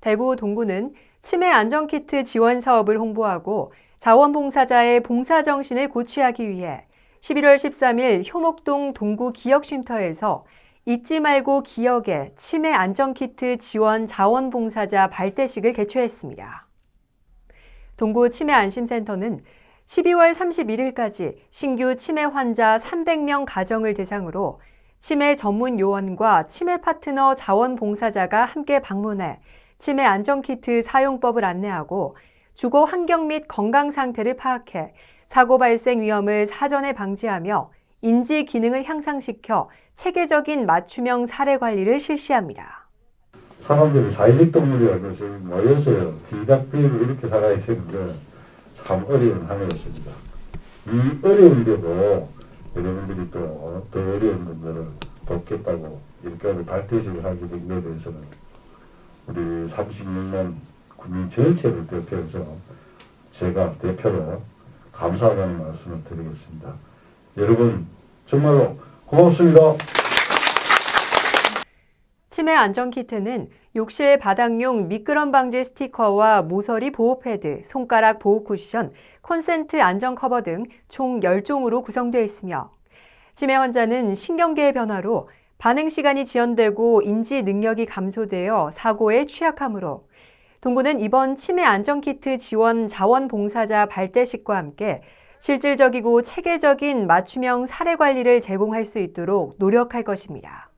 대구 동구는 치매 안전키트 지원 사업을 홍보하고 자원봉사자의 봉사정신을 고취하기 위해 11월 13일 효목동 동구 기억쉼터에서 잊지 말고 기억에 치매 안전키트 지원 자원봉사자 발대식을 개최했습니다. 동구 치매 안심센터는 12월 31일까지 신규 치매 환자 300명 가정을 대상으로 치매 전문 요원과 치매 파트너 자원봉사자가 함께 방문해 치매 안전키트 사용법을 안내하고 주거 환경 및 건강 상태를 파악해 사고 발생 위험을 사전에 방지하며 인지 기능을 향상시켜 체계적인 맞춤형 사례 관리를 실시합니다. 사람들이 사회적 동물이라고 해서 모여서 뒤닥뒤로 이렇게 살아야 되는데 참 어려운 한 해였습니다. 이 어려운데도 여러분들이 또 더 어려운 분들을 돕겠다고 이렇게 발대식을 하게 된 것에 대해서는 우리 36만 국민 전체를 대표해서 제가 대표로 감사하다는 말씀을 드리겠습니다. 여러분 정말로 고맙습니다. 치매 안전 키트는 욕실 바닥용 미끄럼 방지 스티커와 모서리 보호 패드, 손가락 보호 쿠션, 콘센트 안전 커버 등 총 10종으로 구성되어 있으며 치매 환자는 신경계의 변화로 반응 시간이 지연되고 인지 능력이 감소되어 사고에 취약하므로 동구는 이번 치매 안전키트 지원 자원봉사자 발대식과 함께 실질적이고 체계적인 맞춤형 사례 관리를 제공할 수 있도록 노력할 것입니다.